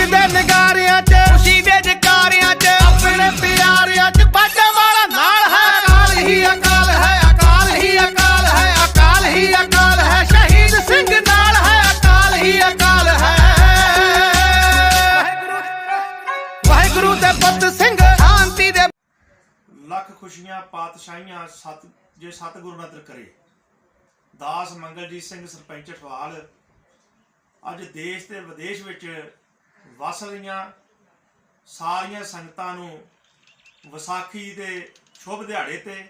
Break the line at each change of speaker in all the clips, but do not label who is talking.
ਖੁਸ਼ੀ ਨਗਾਰਿਆਂ 'ਚ, ਖੁਸ਼ੀ ਦੇ ਜਕਾਰਿਆਂ 'ਚ, ਆਪਣੇ ਪਿਆਰਿਆਂ 'ਚ ਬਾਜਾਂ ਵਾਲਾ ਨਾਲ ਹੈ, ਅਕਾਲ ਹੀ ਅਕਾਲ ਹੈ, ਅਕਾਲ ਹੀ ਅਕਾਲ ਹੈ, ਅਕਾਲ ਹੀ ਅਕਾਲ ਹੈ, ਸ਼ਹੀਦ ਸਿੰਘ ਨਾਲ ਹੈ, ਅਕਾਲ ਹੀ ਅਕਾਲ ਹੈ। ਵਾਹਿਗੁਰੂ ਦੇ ਪੁੱਤ ਸਿੰਘ, ਸ਼ਾਂਤੀ ਦੇ
ਲੱਖ ਖੁਸ਼ੀਆਂ, ਪਾਤਸ਼ਾਹੀਆਂ, ਸਤ ਜੇ ਸਤਿਗੁਰੂ ਨਦਰ ਕਰੇ। ਦਾਸ ਮੰਗਲਜੀਤ ਸਿੰਘ ਸਰਪੰਚ ਠਵਾਲ ਅੱਜ ਦੇਸ਼ ਤੇ ਵਿਦੇਸ਼ ਵਿੱਚ ਵਸ ਰਹੀਆਂ ਸਾਰੀਆਂ ਸੰਗਤਾਂ ਨੂੰ ਵਿਸਾਖੀ ਦੇ ਸ਼ੁਭ ਦਿਹਾੜੇ ਤੇ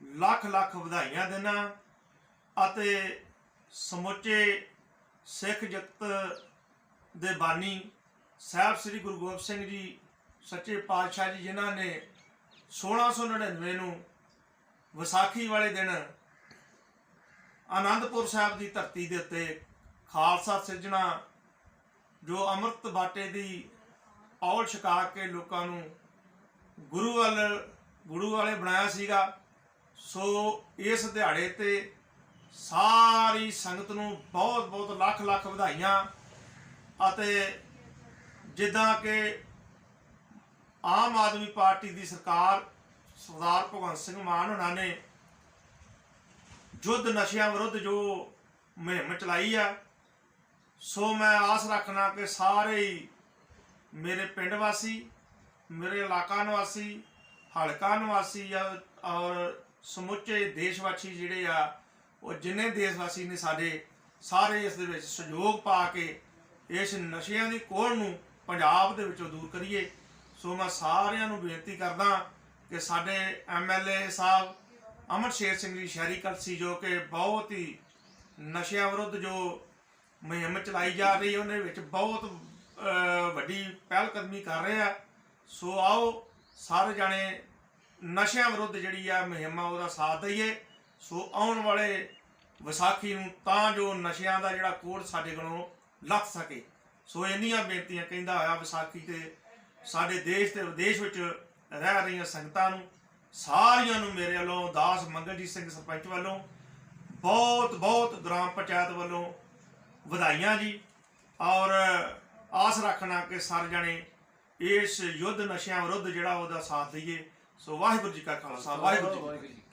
ਲੱਖ ਲੱਖ ਵਧਾਈਆਂ ਦੇਣਾ ਅਤੇ ਸਮੁੱਚੇ ਸਿੱਖ ਜਗਤ ਦੇ ਬਾਨੀ ਸਾਹਿਬ ਸ੍ਰੀ ਗੁਰੂ ਗੋਬਿੰਦ ਸਿੰਘ ਜੀ, ਸੱਚੇ ਪਾਤਸ਼ਾਹ ਜੀ, ਜਿਨ੍ਹਾਂ ਨੇ 1699 ਨੂੰ ਵਿਸਾਖੀ ਵਾਲੇ ਦਿਨ ਆਨੰਦਪੁਰ ਸਾਹਿਬ ਦੀ ਧਰਤੀ ਦੇ ਉੱਤੇ ਖਾਲਸਾ ਸਿਰਜਣਾ ਜੋ ਅੰਮ੍ਰਿਤ ਬਾਟੇ ਦੀ ਔਲ ਛਕਾ ਕੇ ਲੋਕਾਂ ਨੂੰ ਗੁਰੂ ਵੱਲ, ਗੁਰੂ ਵਾਲੇ ਬਣਾਇਆ ਸੀਗਾ, ਸੋ ਇਸ ਦਿਹਾੜੇ ਤੇ ਸਾਰੀ ਸੰਗਤ ਨੂੰ ਬਹੁਤ ਬਹੁਤ ਲੱਖ ਲੱਖ ਵਧਾਈਆਂ ਅਤੇ ਜਿੱਦਾਂ ਕਿ ਆਮ ਆਦਮੀ ਪਾਰਟੀ ਦੀ ਸਰਕਾਰ ਸਰਦਾਰ ਭਗਵੰਤ ਸਿੰਘ ਮਾਨ ਉਹਨਾਂ ਨੇ ਯੁੱਧ ਨਸ਼ਿਆਂ ਵਿਰੁੱਧ ਜੋ ਮੁਹਿੰਮ ਚਲਾਈ ਆ ਸੋ ਮੈਂ ਆਸ ਰੱਖਣਾ ਕਿ ਸਾਰੇ ਹੀ ਮੇਰੇ ਪਿੰਡ ਵਾਸੀ, ਮੇਰੇ ਇਲਾਕਾ ਨਿਵਾਸੀ, ਹਲਕਾ ਨਿਵਾਸੀ ਆ ਔਰ ਸਮੁੱਚੇ ਦੇਸ਼ ਵਾਸੀ ਜਿਹੜੇ ਆ, ਉਹ ਜਿੰਨੇ ਦੇਸ਼ ਵਾਸੀ ਨੇ ਸਾਡੇ, ਸਾਰੇ ਇਸ ਦੇ ਵਿੱਚ ਸਹਿਯੋਗ ਪਾ ਕੇ ਇਸ ਨਸ਼ਿਆਂ ਦੀ ਕੋੜ ਨੂੰ ਪੰਜਾਬ ਦੇ ਵਿੱਚੋਂ ਦੂਰ ਕਰੀਏ। ਸੋ ਮੈਂ ਸਾਰਿਆਂ ਨੂੰ ਬੇਨਤੀ ਕਰਦਾ ਕਿ ਸਾਡੇ ਐਮਐਲਏ ਸਾਹਿਬ ਅਮਰ ਸ਼ੇਰ ਸਿੰਘ ਜੀ ਸ਼ਹਿਰੀ ਕਲਸੀ ਜੋ ਕਿ ਬਹੁਤ ਹੀ ਨਸ਼ਿਆਂ ਵਿਰੁੱਧ ਜੋ ਮੁਹਿੰਮ ਚਲਾਈ ਜਾ ਰਹੀ ਹੈ, ਉਹਦੇ ਵਿੱਚ ਬਹੁਤ ਵੱਡੀ ਪਹਿਲ ਕਦਮੀ ਕਰ ਰਹੇ ਆ। ਸੋ ਆਓ, ਸਾਰੇ ਜਾਣੇ ਨਸ਼ਿਆਂ ਵਿਰੁੱਧ ਜਿਹੜੀ ਆ ਮੁਹਿੰਮ ਆ ਉਹਦਾ ਸਾਥ ਦਈਏ। ਸੋ ਆਉਣ ਵਾਲੇ ਵਿਸਾਖੀ ਨੂੰ ਤਾਂ ਜੋ ਨਸ਼ਿਆਂ ਦਾ ਜਿਹੜਾ ਕੋੜ ਸਾਡੇ ਕੋਲੋਂ ਲੱਥ ਸਕੇ। ਸੋ ਇੰਨੀਆਂ ਬੇਨਤੀਆਂ ਕਹਿੰਦਾ ਹੋਇਆ ਵਿਸਾਖੀ ਤੇ ਸਾਡੇ ਦੇਸ਼ ਤੇ ਵਿਦੇਸ਼ ਵਿੱਚ ਰਹਿ ਰਹੀਆਂ ਸੰਗਤਾਂ ਨੂੰ, ਸਾਰਿਆਂ ਨੂੰ ਮੇਰੇ ਵੱਲੋਂ ਦਾਸ ਮੰਗਲਜੀਤ ਸਿੰਘ ਸਰਪੰਚ ਵੱਲੋਂ ਬਹੁਤ ਬਹੁਤ ਗ੍ਰਾਮ ਪੰਚਾਇਤ ਵੱਲੋਂ ਵਧਾਈਆਂ ਜੀ। ਔਰ ਆਸ ਰੱਖਣਾ ਕਿ ਸਾਰੇ ਜਣੇ ਇਸ ਯੁੱਧ ਨਸ਼ਿਆਂ ਵਿਰੁੱਧ ਜਿਹੜਾ ਉਹਦਾ ਸਾਥ ਦਈਏ। ਸੋ ਵਾਹਿਗੁਰੂ ਜੀ ਕਾ ਖਾਲਸਾ, ਵਾਹਿਗੁਰੂ ਜੀ ਕੀ ਫਤਿਹ।